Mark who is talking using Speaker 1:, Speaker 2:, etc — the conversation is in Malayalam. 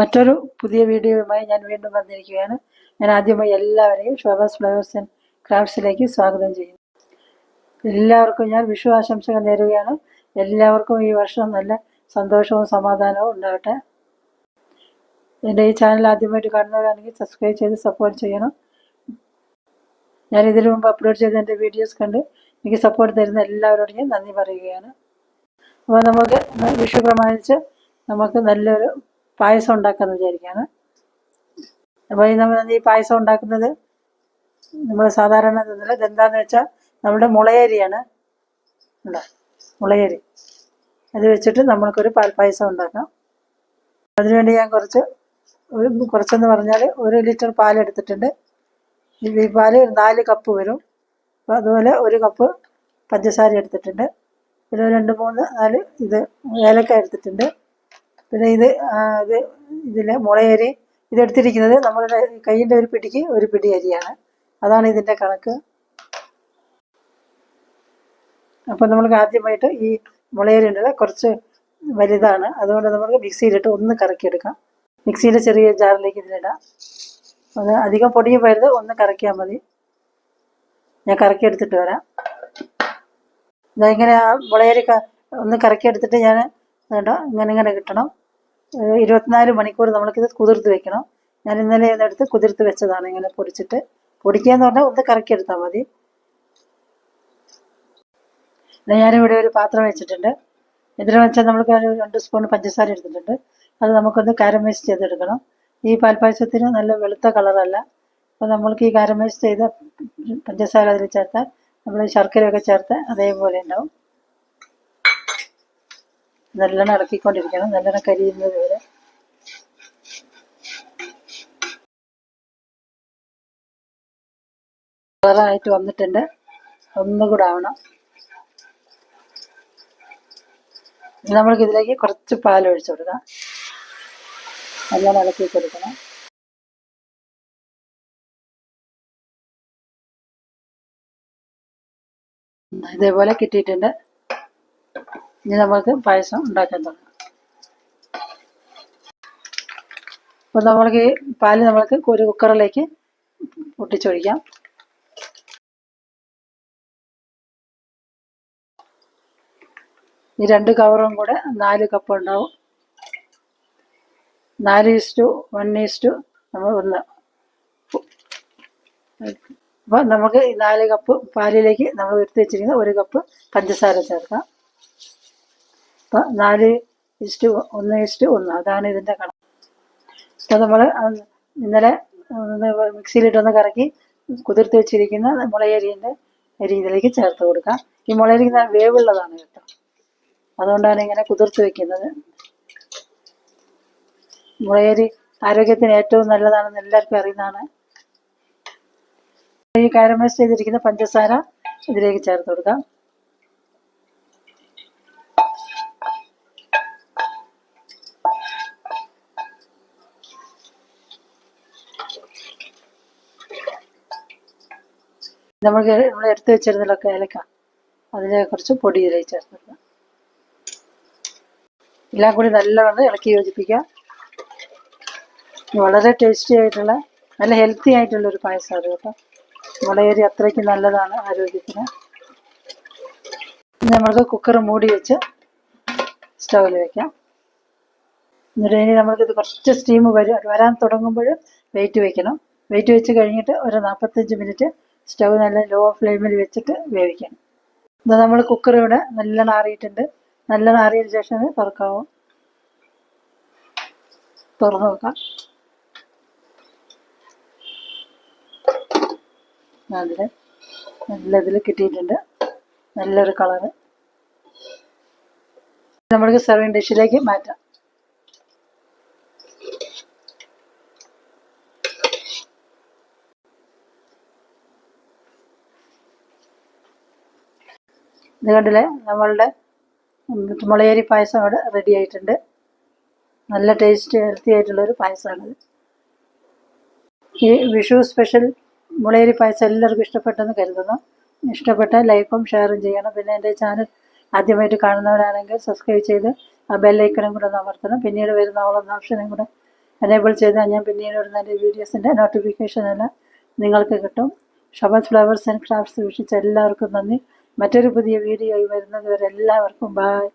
Speaker 1: മറ്റൊരു പുതിയ വീഡിയോയുമായി ഞാൻ വീണ്ടും വന്നിരിക്കുകയാണ്. ഞാൻ ആദ്യമായി എല്ലാവരെയും ശോഭാസ് ഫ്ലവേഴ്സ് ആൻഡ് ക്രാഫ്റ്റ്സിലേക്ക് സ്വാഗതം ചെയ്യുന്നു. എല്ലാവർക്കും ഞാൻ വിഷു ആശംസകൾ നേരുകയാണ്. എല്ലാവർക്കും ഈ വർഷം നല്ല സന്തോഷവും സമാധാനവും ഉണ്ടാകട്ടെ. എന്റെ ഈ ചാനൽ ആദ്യമായിട്ട് കാണുന്നവരാണെങ്കിൽ സബ്സ്ക്രൈബ് ചെയ്ത് സപ്പോർട്ട് ചെയ്യണം. ഞാൻ ഇതിനു മുമ്പ് അപ്ലോഡ് ചെയ്ത എന്റെ വീഡിയോസ് കണ്ട് എനിക്ക് സപ്പോർട്ട് തരുന്ന എല്ലാവരോടും ഞാൻ നന്ദി പറയുകയാണ്. അപ്പോൾ നമുക്ക് വിഷു പ്രമാണിച്ച് നമുക്ക് നല്ലൊരു പായസം ഉണ്ടാക്കാമെന്ന് വിചാരിക്കുകയാണ് അപ്പോൾ നമ്മൾ ഈ പായസം ഉണ്ടാക്കുന്നത് നമ്മൾ സാധാരണ തിന്നില്ല ഇതെന്താന്ന് വെച്ചാൽ നമ്മുടെ മുളയരിയാണ്. മുളയരി. അത് വെച്ചിട്ട് നമ്മൾക്കൊരു പായസം ഉണ്ടാക്കാം. അതിനുവേണ്ടി ഞാൻ കുറച്ച് ഒരു കുറച്ചെന്ന് പറഞ്ഞാൽ ഒരു ലിറ്റർ പാൽ എടുത്തിട്ടുണ്ട്. ഈ ഒരു നാല് കപ്പ് വരും. അപ്പോൾ അതുപോലെ ഒരു കപ്പ് പഞ്ചസാര എടുത്തിട്ടുണ്ട്. പിന്നെ രണ്ട് മൂന്ന് നാല് ഇത് ഏലക്ക എടുത്തിട്ടുണ്ട്. പിന്നെ ഇത് ഇത് ഇതിലെ മുളയരി ഇതെടുത്തിരിക്കുന്നത് നമ്മുടെ കയ്യിന്റെ ഒരു പിടിക്ക് ഒരു പിടി അരിയാണ്. അതാണ് ഇതിന്റെ കണക്ക്. അപ്പോൾ നമ്മൾക്ക് ആദ്യമായിട്ട് ഈ മുളയരി ഉണ്ടല്ലോ കുറച്ച് വലുതാണ്. അതുകൊണ്ട് നമുക്ക് മിക്സിയിലിട്ട് ഒന്ന് കറക്കിയെടുക്കാം. മിക്സിയിലെ ചെറിയ ജാറിലേക്ക് ഇതിലിടാം. അത് അധികം പൊടിയും വരുത് ഒന്ന് കറക്കിയാൽ മതി. ഞാൻ കറക്കിയെടുത്തിട്ട് വരാം. ഇങ്ങനെ മുളയരി ഒന്ന് കറക്കിയെടുത്തിട്ട് ഞാൻ വേണ്ട ഇങ്ങനെ ഇങ്ങനെ കിട്ടണം. ഇരുപത്തിനാല് മണിക്കൂർ നമ്മൾക്കിത് കുതിർത്ത് വെക്കണം. ഞാൻ ഇന്നലെ ഇതെടുത്ത് കുതിർത്ത് വെച്ചതാണ് ഇങ്ങനെ പൊടിച്ചിട്ട്. പൊടിക്കുക എന്ന് പറഞ്ഞാൽ ഒന്ന് കറക്കിയെടുത്താൽ മതി. ഞാനിവിടെ ഒരു പാത്രം വെച്ചിട്ടുണ്ട്. ഇതിന് വെച്ചാൽ നമ്മൾക്ക് രണ്ട് സ്പൂൺ പഞ്ചസാര എടുത്തിട്ടുണ്ട്. അത് നമുക്കൊന്ന് കാരമൈസ് ചെയ്തെടുക്കണം. ഈ പാൽപ്പായസത്തിന് നല്ല വെളുത്ത കളറല്ല. അപ്പോൾ നമ്മൾക്ക് ഈ കാരമൈസ് ചെയ്ത പഞ്ചസാര അതിൽ ചേർത്താൽ നമ്മൾ ശർക്കരയൊക്കെ ചേർത്ത് അതേപോലെ ഉണ്ടാവും. നല്ലോണം ഇളക്കിക്കൊണ്ടിരിക്കണം. നല്ലോണം കരിയുന്നത് വരെ. കളറായിട്ട് വന്നിട്ടുണ്ട്. ഒന്നുകൂടെ ആവണം. നമ്മൾക്ക് ഇതിലേക്ക് കുറച്ച് പാൽ ഒഴിച്ചു കൊടുക്കാം. നല്ലോണം ഇളക്കി കൊടുക്കണം. ഇതേപോലെ കിട്ടിയിട്ടുണ്ട്. ഇനി നമുക്ക് പായസം ഉണ്ടാക്കാൻ തുടങ്ങാം. അപ്പോൾ നമ്മൾക്ക് പാൽ നമ്മൾക്ക് ഒരു കുക്കറിലേക്ക് പൊട്ടിച്ചൊഴിക്കാം. ഈ രണ്ട് കവറും കൂടെ നാല് കപ്പ് ഉണ്ടാവും. നാല് ഈസ്റ്റു വൺ ഈസ്റ്റു നമ്മൾ ഒന്ന് അപ്പോൾ നമുക്ക് നാല് കപ്പ് പാലിലേക്ക് നമ്മൾ എടുത്ത് വെച്ചിരിക്കുന്ന ഒരു കപ്പ് പഞ്ചസാര ചേർക്കാം. നാല് ഇസ്റ്റ് ഒന്ന് ഇസ്റ്റ് ഒന്ന്. അതാണ് ഇതിന്റെ കണക്ക്. അപ്പോൾ നമ്മൾ ഇന്നലെ മിക്സിയിലിട്ടൊന്ന് കറക്കി കുതിർത്ത് വെച്ചിരിക്കുന്ന മുളയരിന്റെ അരി ചേർത്ത് കൊടുക്കാം. ഈ മുളയരി വേവുള്ളതാണ് കേട്ടോ. അതുകൊണ്ടാണ് ഇങ്ങനെ കുതിർത്ത് വെക്കുന്നത്. മുളയരി ആരോഗ്യത്തിന് ഏറ്റവും നല്ലതാണെന്ന് എല്ലാവർക്കും അറിയുന്നതാണ്. ഈ കാരമൈസ് ചെയ്തിരിക്കുന്ന പഞ്ചസാര ഇതിലേക്ക് ചേർത്ത് കൊടുക്കാം. നമുക്ക് നമ്മൾ എടുത്തു വെച്ചിരുന്നതിലൊക്കെ ഏലക്ക. അതിനെ കുറച്ച് പൊടി ഇതിലേക്ക് ചേർത്ത് കൊടുക്കാം എല്ലാം കൂടി നല്ലവണ്ണം ഇളക്കി യോജിപ്പിക്കാം വളരെ ടേസ്റ്റി ആയിട്ടുള്ള നല്ല ഹെൽത്തി ആയിട്ടുള്ള ഒരു പായസമാണ് കേട്ടോ. മുളയേരി അത്രയ്ക്ക് നല്ലതാണ് ആരോഗ്യത്തിന്. നമ്മൾക്ക് കുക്കർ മൂടി വെച്ച് സ്റ്റൗവിൽ വെക്കാം. എന്നിട്ട് ഇനി നമ്മൾക്കിത് കുറച്ച് സ്റ്റീം വരും വരാൻ തുടങ്ങുമ്പോൾ വെയിറ്റ് വെക്കണം. വെയിറ്റ് വെച്ച് കഴിഞ്ഞിട്ട് ഒരു നാൽപ്പത്തഞ്ച് മിനിറ്റ് സ്റ്റൗ നല്ല ലോ ഫ്ലെയിമിൽ വെച്ചിട്ട് വേവിക്കണം. ഇത് നമ്മൾ കുക്കർ ഇവിടെ നല്ല നാറിയിട്ടുണ്ട്. നല്ല നാറിയതിന് ശേഷം തുറക്കാവും? തുറന്നു നോക്കാം. അതിൽ നല്ല ഇതിൽ കിട്ടിയിട്ടുണ്ട്. നല്ലൊരു കളറ് നമ്മൾക്ക് സെർവിങ് ഡിഷിലേക്ക് മാറ്റാം. ഇത് നമ്മളുടെ മുളയരി പായസം അവിടെ റെഡി ആയിട്ടുണ്ട്. നല്ല ടേസ്റ്റ് ഹെൽത്തി ആയിട്ടുള്ളൊരു പായസമാണിത് ഈ വിഷു സ്പെഷ്യൽ മുളയരി പായസം എല്ലാവർക്കും ഇഷ്ടപ്പെട്ടെന്ന് കരുതുന്നു. ഇഷ്ടപ്പെട്ട ലൈക്കും ഷെയറും ചെയ്യണം. പിന്നെ എന്റെ ചാനൽ ആദ്യമായിട്ട് കാണുന്നവരാണെങ്കിൽ സബ്സ്ക്രൈബ് ചെയ്ത് ആ ബെല്ലൈക്കണും കൂടെ അമർത്തണം. പിന്നീട് വരുന്ന ഓളം ഓപ്ഷനും കൂടെ എനേബിൾ ചെയ്താൽ ഞാൻ പിന്നീട് വരുന്ന എന്റെ വീഡിയോസിന്റെ നോട്ടിഫിക്കേഷൻ എല്ലാം നിങ്ങൾക്ക് കിട്ടും. ഷബസ് ഫ്ലവേഴ്സ് ആൻഡ് ക്രാഫ്റ്റ്സ് വീക്ഷിച്ച എല്ലാവർക്കും നന്ദി. മറ്റൊരു പുതിയ വീഡിയോയിൽ വരുന്നത് വരെ എല്ലാവർക്കും ബായ്